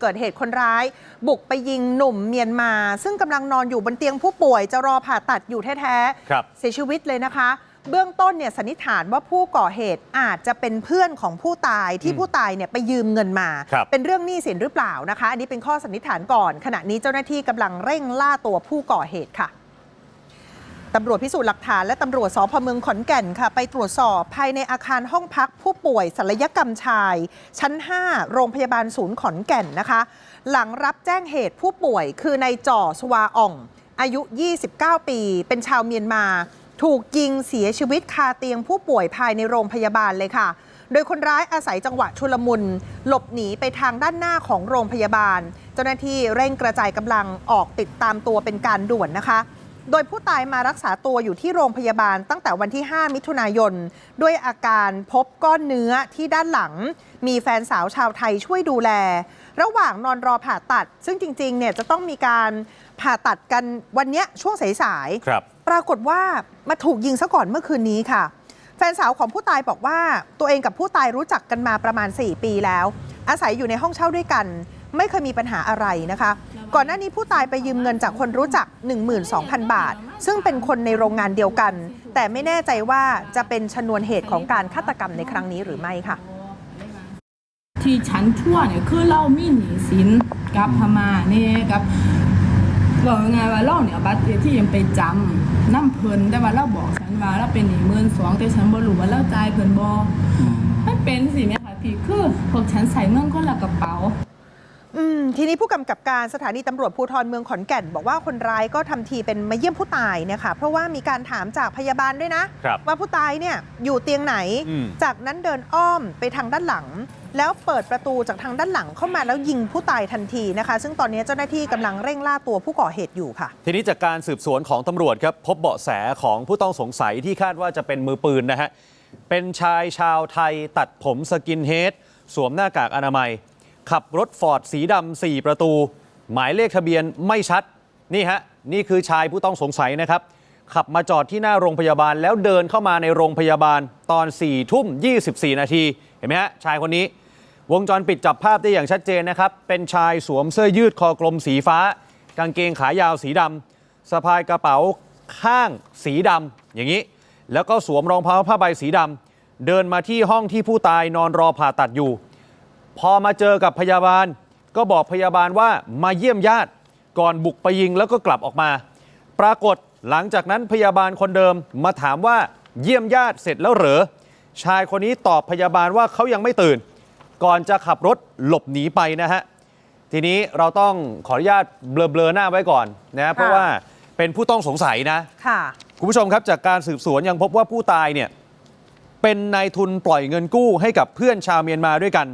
เกิดเหตุคนร้าย บุกไปยิงหนุ่มเมียนมา ซึ่งกำลังนอนอยู่บนเตียงผู้ป่วยจะรอผ่าตัดอยู่แท้ครับๆเสียชีวิตเลยนะคะ เบื้องต้นเนี่ยสันนิษฐานว่าผู้ก่อเหตุอาจจะเป็นเพื่อนของผู้ตายที่อืมผู้ตายเนี่ยไปยืมเงินมาครับเป็นเรื่องหนี้สินหรือเปล่านะคะ อันนี้เป็นข้อสันนิษฐานก่อน ขณะนี้เจ้าหน้าที่กำลังเร่งล่าตัวผู้ก่อเหตุค่ะ ตำรวจพิสูจน์หลักฐานและตำรวจสพเมืองขอนแก่นค่ะ ไปตรวจสอบภายในอาคารห้องพักผู้ป่วยศัลยกรรมชาย ชั้น 5 โรงพยาบาลศูนย์ขอนแก่นนะคะ หลังรับแจ้งเหตุผู้ป่วยคือนายจ่อสวาอ่อง อายุ 29 ปี เป็นชาวเมียนมา ถูกยิงเสียชีวิตคาเตียงผู้ป่วยภายในโรงพยาบาลเลยค่ะ โดยคนร้ายอาศัยจังหวะชุลมุน หลบหนีไปทางด้านหน้าของโรงพยาบาล เจ้าหน้าที่เร่งกระจายกำลังออกติดตามตัวเป็นการด่วนนะคะ โดยผู้ตายมารักษาตัวอยู่ที่โรงพยาบาลตั้งแต่วันที่ 5 มิถุนายน ด้วยอาการพบก้อนเนื้อที่ด้านหลัง มีแฟนสาวชาวไทยช่วยดูแล ระหว่างนอนรอผ่าตัด ซึ่งจริงๆ เนี่ยจะต้องมีการผ่าตัดกันวันเนี้ยช่วงสายๆครับ ปรากฏว่ามาถูกยิงซะก่อนเมื่อคืนนี้ค่ะ แฟนสาวของผู้ตายบอกว่าตัวเองกับผู้ตายรู้จักกันมาประมาณ 4 ปีแล้ว อาศัยอยู่ในห้องเช่าด้วยกัน ไม่เคยมีปัญหาอะไรนะคะ ก่อนหน้านี้ผู้ตายไปยืมเงินจากคนรู้จัก 12,000 บาท ซึ่งเป็นคนในโรงงานเดียวกัน แต่ไม่แน่ใจว่าจะเป็นชนวนเหตุของการฆาตกรรมในครั้งนี้หรือไม่ค่ะ ที่ฉันชั่วเนี่ยคือเรามีหนี้สินกับพม่าเนี่ยกับบอกยังไงว่าเราเนี่ยบัตรที่ยังไปจำน้ำเพลินแต่ว่าเราบอกฉันว่าเราเป็นหนี้หมื่นสองแต่ฉันบ่รู้ว่าเราจ่ายเพลินบ่มันเป็นสิแม่ค่ะพี่คือพวกฉันใส่เงินคนละกระเป๋า อืมทีนี้ผู้กำกับการสถานีตำรวจภูธรเมืองขอนแก่น บอกว่าคนร้ายก็ทำทีเป็นมาเยี่ยมผู้ตายเนี่ยค่ะเพราะว่ามีการถามจากพยาบาลด้วยนะ ครับว่าผู้ตายเนี่ยอยู่เตียงไหน อืม จากนั้นเดินอ้อมไปทางด้านหลัง แล้วเปิดประตูจากทางด้านหลังเข้ามาแล้วยิงผู้ตายทันทีนะคะ ซึ่งตอนนี้เจ้าหน้าที่กำลังเร่งล่าตัวผู้ก่อเหตุอยู่ค่ะ ทีนี้จากการสืบสวนของตำรวจครับพบเบาะแสของผู้ต้องสงสัยที่คาดว่าจะเป็นมือปืนนะฮะ เป็นชายชาวไทยตัดผมสกินเฮดสวมหน้ากากอนามัย ขับรถฟอร์ดสีดำ4ประตู หมายเลขทะเบียนไม่ชัด นี่ฮะ นี่คือชายผู้ต้องสงสัยนะครับ ขับมาจอดที่หน้าโรงพยาบาล แล้วเดินเข้ามาในโรงพยาบาลตอน4ทุ่ม 24 นาที เห็นไหมฮะ ชายคนนี้ วงจรปิดจับภาพได้อย่างชัดเจนนะครับ เป็นชายสวมเสื้อยืดคอกลมสีฟ้า กางเกงขายาวสีดำสะพายกระเป๋าข้างสีดำอย่างนี้ แล้วก็สวมรองเท้าผ้าใบสีดำเดินมาที่ห้องที่ผู้ตายนอนรอผ่าตัดอยู่ พอมาเจอกับพยาบาล ก็บอกพยาบาลว่ามาเยี่ยมญาติก่อนบุกไปยิงแล้วก็กลับออกมา ปรากฏหลังจากนั้นพยาบาลคนเดิมมาถามว่าเยี่ยมญาติเสร็จแล้วเหรอชายคนนี้ตอบพยาบาลว่าเขายังไม่ตื่น ก่อนจะขับรถหลบหนีไปนะฮะทีนี้เราต้องขออนุญาตเบลอๆหน้าไว้ก่อนนะเพราะว่าเป็นผู้ต้องสงสัยนะค่ะคุณผู้ชมครับจากการสืบสวนยังพบว่าผู้ตายเนี่ยเป็นนายทุนปล่อยเงินกู้ให้กับเพื่อนชาวเมียนมาด้วยกัน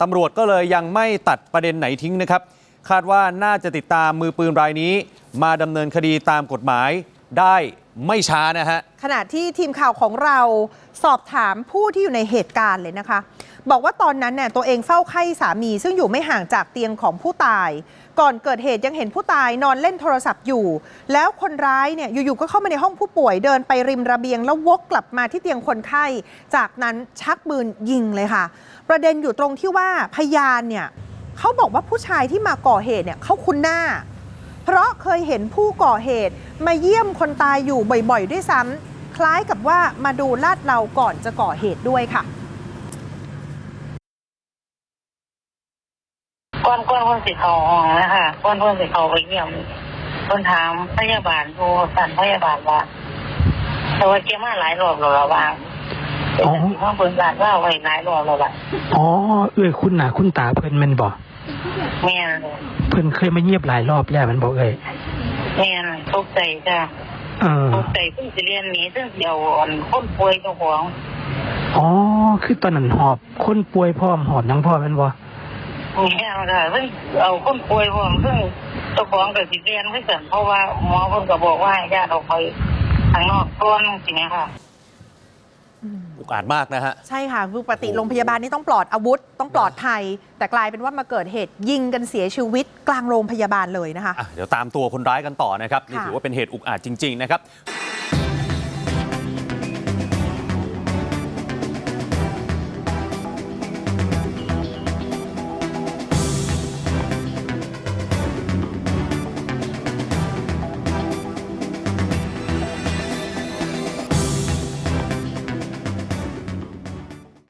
ตำรวจก็เลยยังไม่ตัดประเด็นไหนทิ้งนะครับ คาดว่าน่าจะติดตามมือปืนรายนี้ มาดำเนินคดีตามกฎหมายได้ ไม่ช้านะฮะ ขณะที่ทีมข่าวของเราสอบถามผู้ที่อยู่ในเหตุการณ์เลยนะคะ บอกว่าตอนนั้นเนี่ยตัวเองเฝ้าไข้สามี ซึ่งอยู่ไม่ห่างจากเตียงของผู้ตาย ก่อนเกิดเหตุยังเห็นผู้ตายนอนเล่นโทรศัพท์อยู่ แล้วคนร้ายเนี่ยอยู่ๆก็เข้ามาในห้องผู้ป่วยเดินไปริมระเบียง แล้ววกกลับมาที่เตียงคนไข้ จากนั้นชักปืนยิงเลยค่ะ ประเด็นอยู่ตรงที่ว่าพยานเนี่ยเขาบอกว่าผู้ชายที่มาก่อเหตุเนี่ยเขาคุ้นหน้า เพราะเคยเห็นผู้ก่อเหตุ มาเยี่ยมคนตายอยู่บ่อยๆ ด้วยซ้ำคล้ายกับว่ามาดูลาดเราก่อนจะก่อเหตุด้วยค่ะ ก้อนก้อนคนสิเขาห้องนะคะก้อนคนสิเขาไปเยี่ยมคนถามพยาบาลโทรสั่นพยาบาลว่าแต่ว่าเกี่ยมาหลายรอบแล้วล่ะว่าเป็นอ๋อที่ห้องเปิดบาทว่าไว้หลายรอบแล้วล่ะ อ๋อเอ้ยคุณหนาคุณตาเพิ่นแมันบอก แม่นเพิ่นเคยมาเงียบหลายรอบแล้วแมันบอกเอ้ยแม่นตกใจจ้ะเออตกใจเพิ่งสิเรียนหนีซึ่งเดียวอ่อนคนป่วยเจ้าของอ๋อ คือตอนนั้นหอบคนป่วยพร้อมหอบหนังพ่อแมันบ่แม่นค่ะเพิ่งเอาคนป่วยพร้อมซึ่งเจ้าของกับสิเรียนไม่เสร็จเพราะว่าหมอเพิ่นก็บอกว่าให้ญาติออกไปข้างนอกก่อนสิแม่ค่ะอุก อาจมากนะฮะ ใช่ค่ะคือปกติโรงพยาบาลนี่ต้องปลอดอาวุธ ต้องปลอดภัย แต่กลายเป็นว่ามาเกิดเหตุยิงกันเสียชีวิตกลางโรงพยาบาลเลยนะคะ อะเดี๋ยวตามตัวคนร้ายกันต่อนะครับ นี่ค่ะ ถือว่าเป็นเหตุอุกอาจจริง ๆ นะครับ